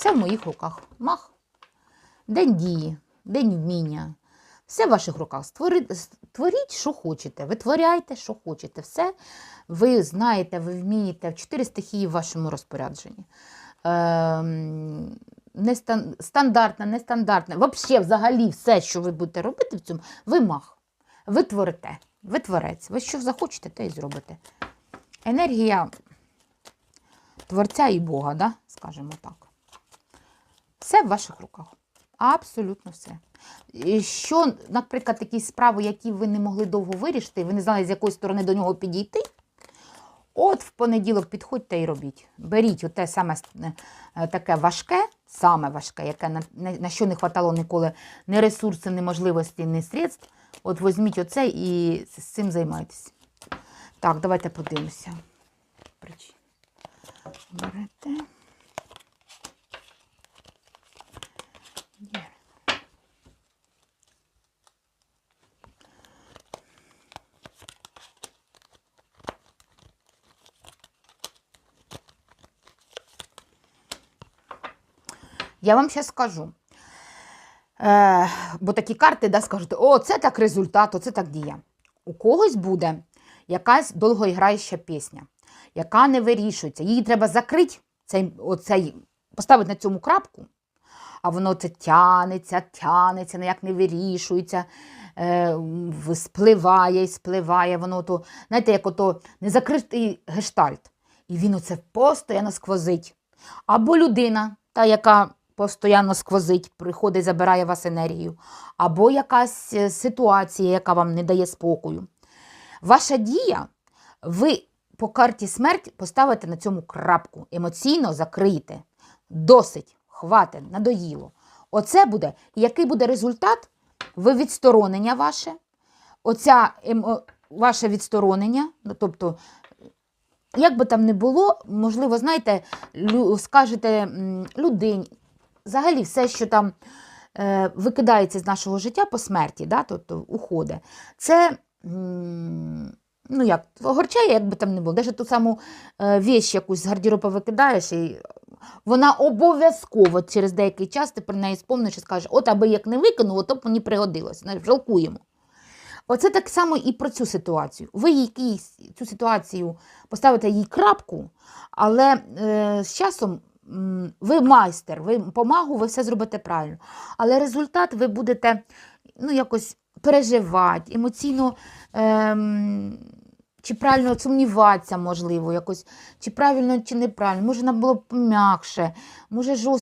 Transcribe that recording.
Все в моїх руках. Мах. День дії, день вміння. Все в ваших руках. Створіть, що хочете. Витворяйте, що хочете. Все ви знаєте, ви вмієте. Чотири стихії в вашому розпорядженні. Ем, нестан- стандартне, нестандартне. Взагалі, взагалі, все, що ви будете робити в цьому, ви мах. Ви творите. Ви творець. Ви що захочете, те і зробите. Енергія творця і Бога, да? скажімо так. Все в ваших руках. Абсолютно все. І Що, наприклад, такі справи, які ви не могли довго вирішити, ви не знали, з якої сторони до нього підійти. От в понеділок підходьте і робіть. Беріть оте саме е, таке важке, саме важке, яке на, на, що не хватало ніколи ні ресурсів, ні можливості, ні средств. От візьміть оце і з цим займайтесь. Так, давайте подивимося. Берете. Я вам зараз скажу. Е, бо такі карти да, скажуть, о, це так результат, оце так дія. У когось буде якась довгоіграюча пісня, яка не вирішується. Її треба закрити, цей, оцей, поставити на цьому крапку, а воно це тянеться, тянеться, ніяк не вирішується, е, спливає і спливає. Воно то, знаєте, як ото незакритий гештальт. І він оце постійно сквозить. Або людина, та, яка постійно сквозить, приходить, забирає вас енергію, або якась е, ситуація, яка вам не дає спокою. Ваша дія, ви по карті смерть поставите на цьому крапку, емоційно закриєте. Досить, хватить, надоїло. Оце буде, який буде результат? Ви відсторонення ваше, оця ваше відсторонення, ну, тобто як би там не було, можливо, знаєте, лю, скажете людині, взагалі все, що там е, викидається з нашого життя по смерті, да, тобто уходить, це ну як, огорчає, як би там не було. Навіть ту саму е, віч якусь з гардероба викидаєш, і вона обов'язково через деякий час ти про неї спомниш і скажеш, от аби як не викинуло, то б мені пригодилось. Жалкуємо. Оце так само і про цю ситуацію. Ви якийсь цю ситуацію поставите їй крапку, але е, з часом ви майстер, ви помагу, ви все зробите правильно. Але результат ви будете ну, якось переживати, емоційно. Ем, чи правильно сумніватися, можливо, якось, чи правильно, чи неправильно, може нам було б м'якше, може жорстко.